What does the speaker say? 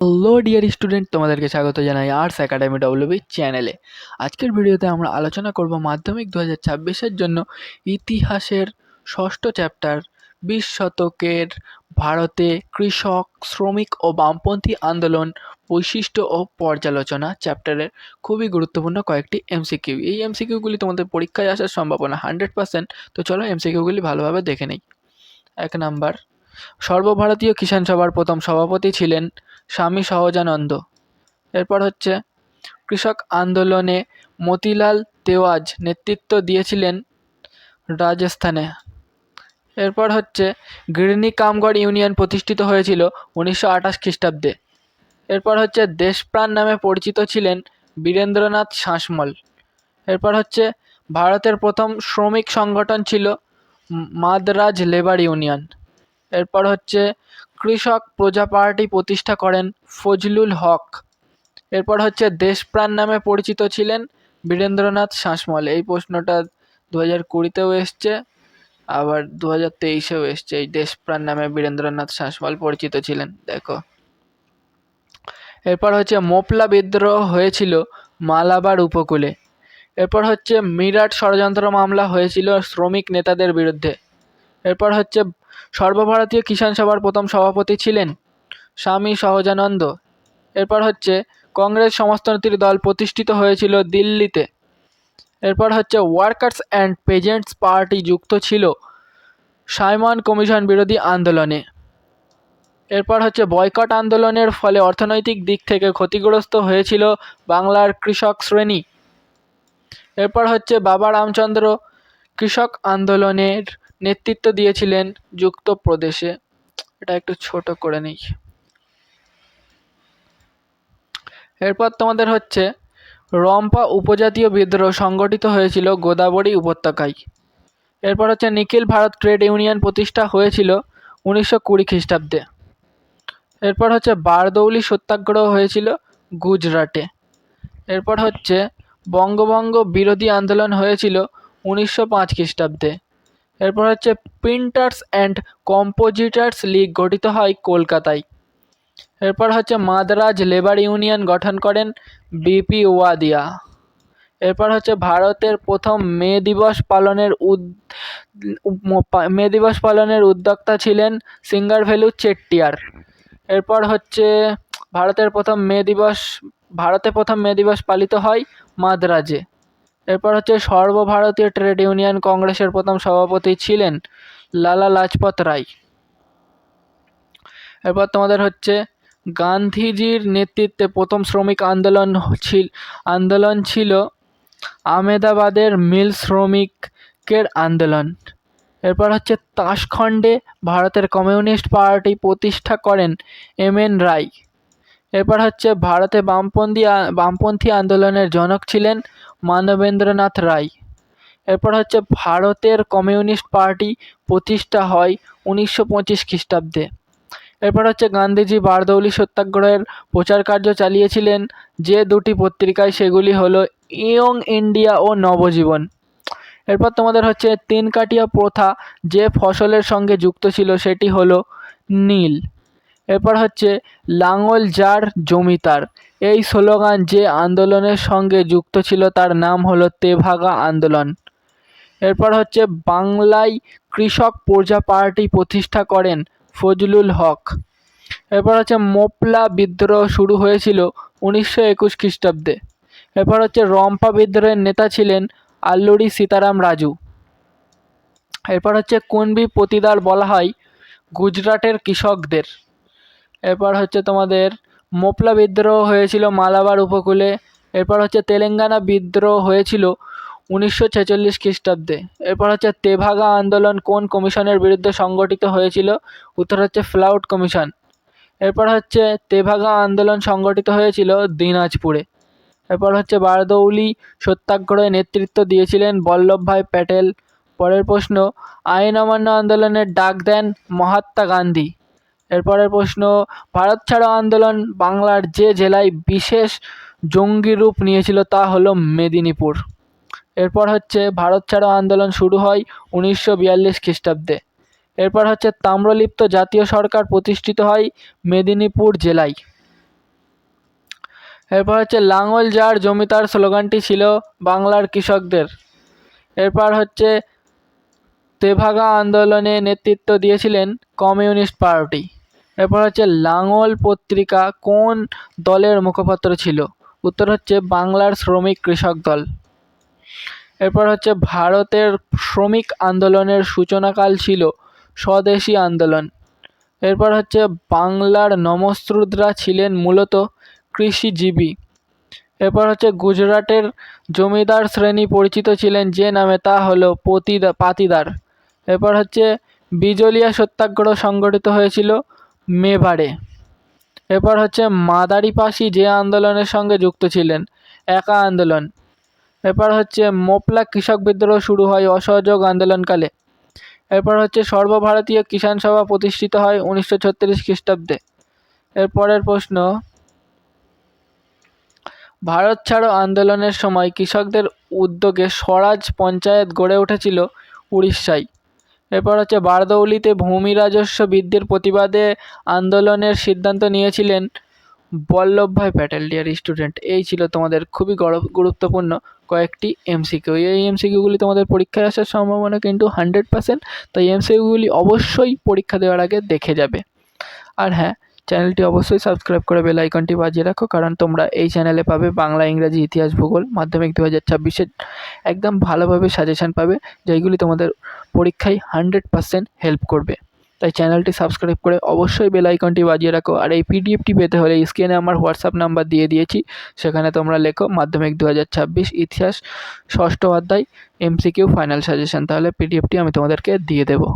Hello dear student তোমাদেরকে স্বাগত জানাই আর্টস একাডেমি ডব্লিউবি চ্যানেলে আজকের ভিডিওতে আমরা আলোচনা করব মাধ্যমিক দু হাজার জন্য ইতিহাসের ষষ্ঠ চ্যাপ্টার বিশ শতকের ভারতে কৃষক, শ্রমিক ও বামপন্থী আন্দোলন, বৈশিষ্ট্য ও পর্যালোচনা চ্যাপ্টারের খুবই গুরুত্বপূর্ণ কয়েকটি এমসিকিউ এই এমসিকিউগুলি তোমাদের পরীক্ষায় আসার সম্ভাবনা হান্ড্রেড পার্সেন্ট তো চলো এমসিকিউগুলি ভালোভাবে দেখে নেই। এক নাম্বার সর্বভারতীয় কিষাণ সভার প্রথম সভাপতি ছিলেন স্বামী সহজানন্দ। এরপর হচ্ছে, কৃষক আন্দোলনে মতিলাল তেওয়াজ নেতৃত্ব দিয়েছিলেন রাজস্থানে। এরপর হচ্ছে, গিরনি কামগড় ইউনিয়ন প্রতিষ্ঠিত হয়েছিল উনিশশো আঠাশ খ্রিস্টাব্দে। এরপর হচ্ছে, দেশপ্রাণ নামে পরিচিত ছিলেন বীরেন্দ্রনাথ শাসমল। এরপর হচ্ছে, ভারতের প্রথম শ্রমিক সংগঠন ছিল মাদ্রাজ লেবার ইউনিয়ন। এরপর হচ্ছে কৃষক প্রজা পার্টি প্রতিষ্ঠা করেন ফজলুল হক। এরপর হচ্ছে দেশপ্রাণ নামে পরিচিত ছিলেন বীরেন্দ্রনাথ শাসমল। এই প্রশ্নটা দু হাজার কুড়িতেও এসছে, আবার দু হাজার তেইশেও এসছে। এই দেশপ্রাণ নামে বীরেন্দ্রনাথ শাসমল পরিচিত ছিলেন, দেখো। এরপর হচ্ছে মোপলা বিদ্রোহ হয়েছিল মালাবার উপকূলে। এরপর হচ্ছে মিরাট ষড়যন্ত্র মামলা হয়েছিল শ্রমিক নেতাদের বিরুদ্ধে। এরপর হচ্ছে সর্বভারতীয় কিষাণ সভার প্রথম সভাপতি ছিলেন স্বামী সহজানন্দ। এরপর হচ্ছে কংগ্রেস সমাজতন্ত্রী দল প্রতিষ্ঠিত হয়েছিল দিল্লিতে। এরপর হচ্ছে ওয়ার্কার্স অ্যান্ড পেজেন্টস পার্টি যুক্ত ছিল সাইমন কমিশন বিরোধী আন্দোলনে। এরপর হচ্ছে বয়কট আন্দোলনের ফলে অর্থনৈতিক দিক থেকে ক্ষতিগ্রস্ত হয়েছিল বাংলার কৃষক শ্রেণি। এরপর হচ্ছে বাবা রামচন্দ্র কৃষক আন্দোলনের নেতৃত্ব দিয়েছিলেন যুক্ত প্রদেশে এটা একটু ছোট করে নিই। এরপর তোমাদের হচ্ছে, রম্পা উপজাতীয় বিদ্রোহ সংগঠিত হয়েছিল গোদাবরী উপত্যকায়। এরপর হচ্ছে, নিখিল ভারত ট্রেড ইউনিয়ন প্রতিষ্ঠা হয়েছিল উনিশশো কুড়ি খ্রিস্টাব্দে। এরপর হচ্ছে, বারদৌলি সত্যাগ্রহ হয়েছিল গুজরাটে। এরপর হচ্ছে, বঙ্গভঙ্গ বিরোধী আন্দোলন হয়েছিল উনিশশো পাঁচ খ্রিস্টাব্দে। এরপর হচ্ছে প্রিন্টার্স অ্যান্ড কম্পোজিটার্স লীগ গঠিত হয় কলকাতায়। এরপর হচ্ছে মাদ্রাজ লেবার ইউনিয়ন গঠন করেন বিপি ওয়াদিয়া। এরপর হচ্ছে ভারতের প্রথম মে দিবস পালনের উদ মে দিবস পালনের উদ্যোক্তা ছিলেন সিঙ্গার ভ্যালু চেট্টিয়ার। এরপর হচ্ছে ভারতের প্রথম মে দিবস ভারতে প্রথম মে দিবস পালিত হয় মাদ্রাজে। এরপর হচ্ছে সর্বভারতীয় ট্রেড ইউনিয়ন কংগ্রেসের প্রথম সভাপতি ছিলেন লালা লাজপত রায়। এরপর তোমাদের হচ্ছে গান্ধীজির নেতৃত্বে প্রথম শ্রমিক আন্দোলন ছিল আন্দোলন ছিল আমেদাবাদের মিল শ্রমিকের আন্দোলন। এরপর হচ্ছে তাসখণ্ডে ভারতের কমিউনিস্ট পার্টি প্রতিষ্ঠা করেন এম এন রায়। এরপর হচ্ছে ভারতে বামপন্থী বামপন্থী আন্দোলনের জনক ছিলেন মানবেন্দ্রনাথ রায়। এরপর হচ্ছে ভারতের কমিউনিস্ট পার্টি প্রতিষ্ঠা হয় উনিশশো পঁচিশ খ্রিস্টাব্দে। এরপর হচ্ছে গান্ধীজি বারদৌলি সত্যাগ্রহের প্রচার কার্য চালিয়েছিলেন। যে দুটি পত্রিকায় সেগুলি হলো ইয়ং ইন্ডিয়া ও নবজীবন। এরপর তোমাদের হচ্ছে তিন কাটিয়া প্রথা যে ফসলের সঙ্গে যুক্ত ছিল সেটি হলো নীল। এরপর হচ্ছে লাঙল যার জমিতার এই স্লোগান যে আন্দোলনের সঙ্গে যুক্ত ছিল তার নাম হলো তেভাগা আন্দোলন। এরপর হচ্ছে বাংলায় কৃষক প্রজা পার্টি প্রতিষ্ঠা করেন ফজলুল হক। এরপর হচ্ছে মোপলা বিদ্রোহ শুরু হয়েছিল উনিশশো একুশ খ্রিস্টাব্দে। এরপর হচ্ছে রম্পা বিদ্রোহের নেতা ছিলেন আল্লুরি সীতারাম রাজু। এরপর হচ্ছে কুনবি প্রতিদার বলা হয়? গুজরাটের কৃষকদের। এরপর হচ্ছে তোমাদের মোপলা বিদ্রোহ হয়েছিল মালাবার উপকূলে। এরপর হচ্ছে তেলেঙ্গানা বিদ্রোহ হয়েছিল উনিশশো ছেচল্লিশ খ্রিস্টাব্দে। এরপর হচ্ছে তেভাগা আন্দোলন কোন কমিশনের বিরুদ্ধে সংগঠিত হয়েছিল? উত্তর হচ্ছে ফ্লাউট কমিশন। এরপর হচ্ছে তেভাগা আন্দোলন সংগঠিত হয়েছিল দিনাজপুরে। এরপর হচ্ছে বারদৌলি সত্যাগ্রহে নেতৃত্ব দিয়েছিলেন বল্লভভাই প্যাটেল। পরের প্রশ্ন, আইন অমান্য আন্দোলনের ডাক দেন মহাত্মা গান্ধী। এরপরের প্রশ্ন, ভারত ছাড়ো আন্দোলন বাংলার যে জেলায় বিশেষ জঙ্গি রূপ নিয়েছিল তা হলো মেদিনীপুর। এরপর হচ্ছে, ভারত ছাড়ো আন্দোলন শুরু হয় উনিশশো বিয়াল্লিশ খ্রিস্টাব্দে। এরপর হচ্ছে, তাম্রলিপ্ত জাতীয় সরকার প্রতিষ্ঠিত হয় মেদিনীপুর জেলায়। এরপর হচ্ছে, লাঙল যার জমিদার স্লোগানটি ছিল বাংলার কৃষকদের। এরপর হচ্ছে, তেভাগা আন্দোলনে নেতৃত্ব দিয়েছিলেন কমিউনিস্ট পার্টি। এরপর হচ্ছে লাঙল পত্রিকা কোন দলের মুখপাত্র ছিল? উত্তর হচ্ছে বাংলার শ্রমিক কৃষক দল। এরপর হচ্ছে ভারতের শ্রমিক আন্দোলনের সূচনাকাল ছিল স্বদেশী আন্দোলন। এরপর হচ্ছে বাংলার নমঃশূদ্ররা ছিলেন মূলত কৃষিজীবী। এরপর হচ্ছে গুজরাটের জমিদার শ্রেণি পরিচিত ছিলেন যে নামে তা হলো পতিদা, পাতিদার। এরপর হচ্ছে বিজলিয়া সত্যাগ্রহ সংগঠিত হয়েছিল মেবারে এরপর হচ্ছে মাদারিপাশি যে আন্দোলনের সঙ্গে যুক্ত ছিলেন, একা আন্দোলন। এরপর হচ্ছে মোপলা কৃষক বিদ্রোহ শুরু হয় অসহযোগ আন্দোলনকালে। এরপর হচ্ছে সর্বভারতীয় কিষাণ সভা প্রতিষ্ঠিত হয় উনিশশো ছত্রিশ খ্রিস্টাব্দে। এরপরের প্রশ্ন, ভারত ছাড়ো আন্দোলনের সময় কৃষকদের উদ্যোগে স্বরাজ পঞ্চায়েত গড়ে উঠেছিল উড়িষ্যায়। এরপর হচ্ছে বারদৌলিতে ভূমি রাজস্ব বৃদ্ধির প্রতিবাদে আন্দোলনের সিদ্ধান্ত নিয়েছিলেন বল্লভভাই প্যাটেল ডিয়ার স্টুডেন্ট এই ছিল তোমাদের খুবই গর- গুরুত্বপূর্ণ কয়েকটি এমসিকিউ এই এমসিকিউগুলি তোমাদের পরীক্ষায় আসার সম্ভাবনা কিন্তু হান্ড্রেড পার্সেন্ট তাই এমসিকিউগুলি অবশ্যই পরীক্ষা দেওয়ার আগে দেখে যাবে। আর হ্যাঁ চ্যানেলটি অবশ্যই সাবস্ক্রাইব করে বেল আইকনটি বাজিয়ে রাখো, কারণ তোমরা এই চ্যানেলে পাবে বাংলা, ইংরাজি, ইতিহাস, ভূগোল, মাধ্যমিক দু হাজার ছাব্বিশের একদম ভালোভাবে সাজেশান পাবে, যেইগুলি তোমাদের পরীক্ষায় হান্ড্রেড পার্সেন্ট হেল্প করবে। তাই চ্যানেলটি সাবস্ক্রাইব করে অবশ্যই বেল আইকনটি বাজিয়ে রাখো, আর এই পিডিএফটি পেতে হলে স্ক্রিনে আমার হোয়াটসঅ্যাপ নাম্বার দিয়ে দিয়েছি, সেখানে তোমরা লেখো মাধ্যমিক দু হাজার ছাব্বিশ, ইতিহাস, ষষ্ঠ অধ্যায়, এমসিকিউ, ফাইনাল সাজেশন তাহলে পিডিএফটি আমি তোমাদেরকে দিয়ে দেবো।